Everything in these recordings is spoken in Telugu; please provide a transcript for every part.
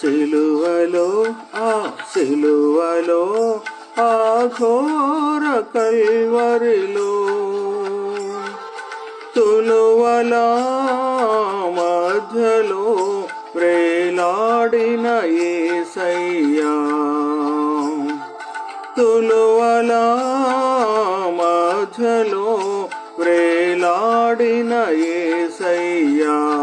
సిలువలో ఆ సిలువలో ఆ ఘోర కల్వరిలో తులువల మధ్యలో వ్రేలాడిన ఏసయ్యా. తులువల మధ్యలో వ్రేలాడిన ఏసయ్యా.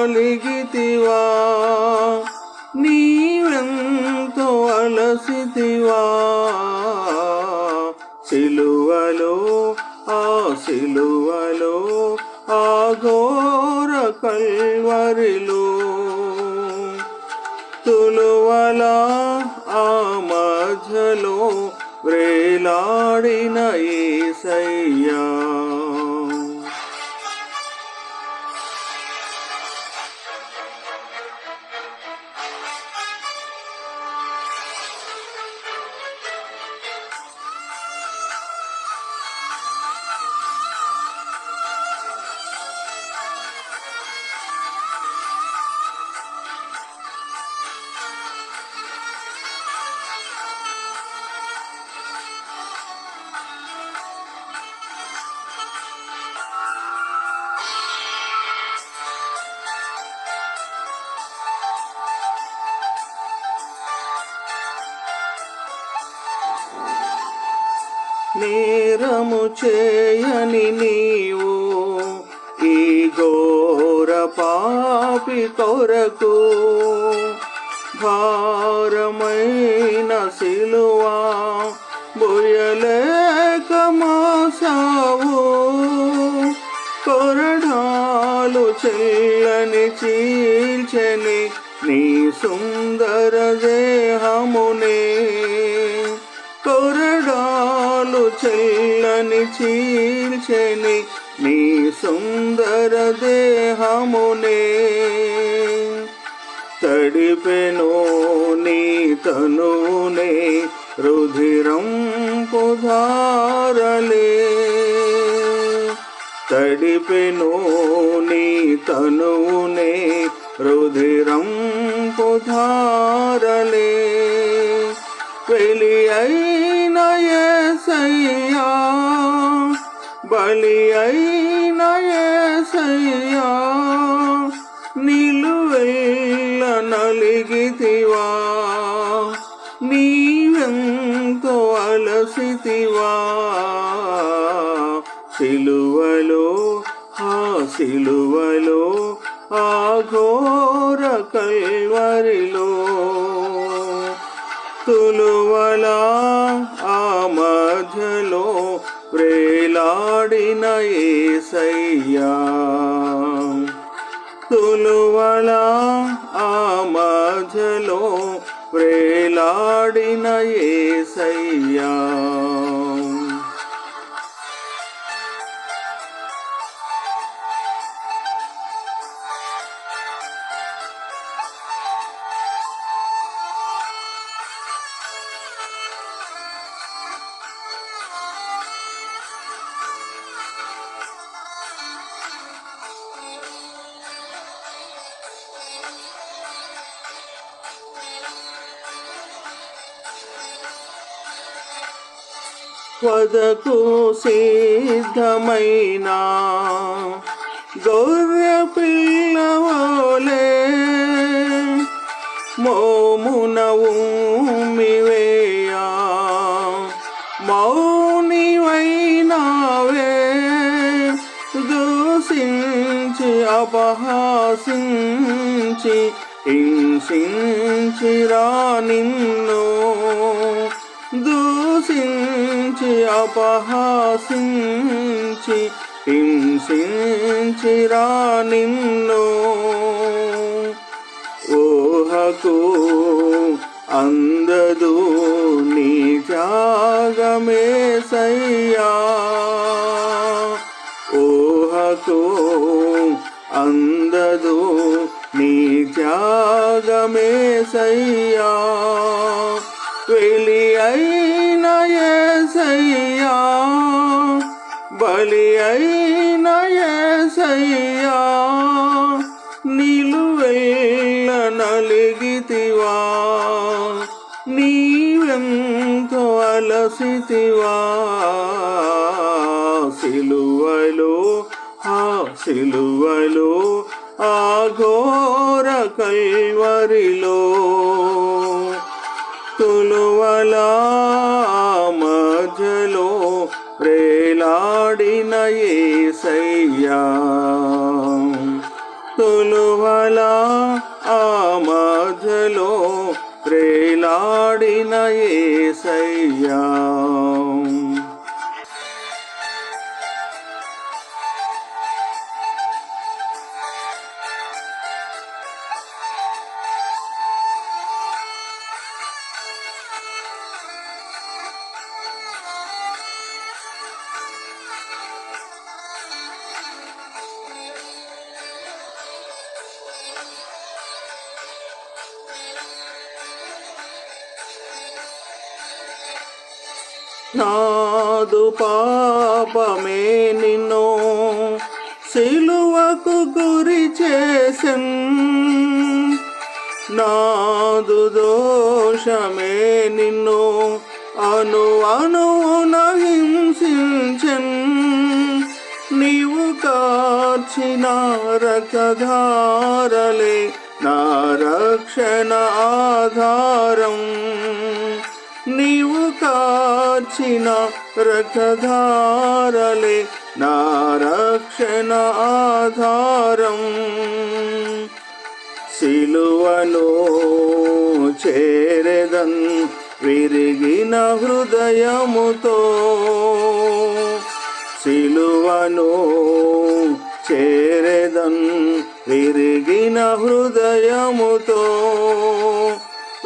అలిగితివా నీవెంతో అలసితివా? సిలువలో ఆ సిలువలో ఆ ఘోర కల్వరిలో తులువల ఆ మధ్యలో వ్రేలాడిన ఏసయ్యా. నేరము చేయని నీవు ఈ ఘోర పాపి కొరకు భారమైన సిలువా బుయలేక మాసావు. కొరడాలు చెల్లని చీల్చని నీ సుందరదే చెల్లని చీల్చెని నీ సుందర దేహమునే. తడిపెను నీ తనునే రుధిరం పుధారలే. తడిపెను నీ తనునే రుధిరం పుధారలే. పెళ్ళి అయినయే ఏసయ్యా బలి అయిన ఏసయ్యా నిలువెల్ల నలిగితివా నీవెంతో అలసితివా సిలువలో ఆ సిలువలో ఆ ఘోర కల్వరిలో వేలాడిన ఏసయ్యా. తులువల ఆ మధ్యలో వేలాడిన ఏసయ్యా. వదకు సిద్ధమైన గొర్రె పిల్లవోలే మోమున ఉమ్మివేయా మౌనివైనావే దూషించి అపహాసించి హింసించిరా నిన్ను దూషించి హింసించి అపహాసించి హింసించిరా నిన్ను. ఊహకు అందదు నీ త్యాగమే సయ్యా. ఊహకు అందదు నీ త్యాగమే సయ్యా. వెళ్ళి అయిన నీవెంతో అలసితివా సిలువలో ఆ సిలువలో ఆ ఘోర కల్వరిలో. తులువలా మధ్యలో రేలాడిన ఏసయ్యా. తులువలా ఆ మధ్యలో ఏసయ్యా. నాదు పాపమే నిన్ను సిలువకు గురి చేసన్ నాదు దోషమే నిన్ను అను అనున హింసించన్ నీవు కార్చిన రక్తధారలే నా రక్షణ ఆధారం. నీవు కాచిన రక్తధారలే నా రక్షణ ఆధారం. సిలువను చేరదం విరిగిన హృదయముతో. సిలువను చేరదం విరిగిన హృదయముతో.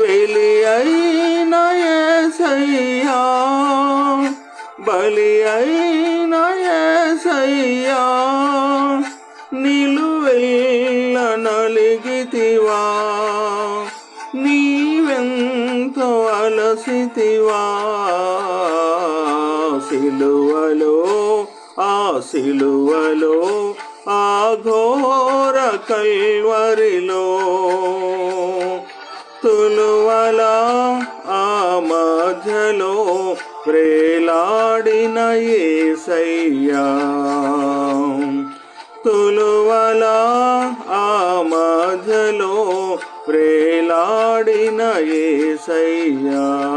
వెలి అయిన ఏసయ్యా బలి అయిన ఏసయ్యా నిలువెల్ల నలిగితివా నీవెంతో అలసితివా సిలువలో ఆ సిలువలో ఆ ఘోర కల్వరిలో తులువల ఆ మధ్యలో ప్రేలాడిన ఏసయ్యా. తులువల ఆ మధ్యలో ప్రేలాడిన ఏసయ్యా.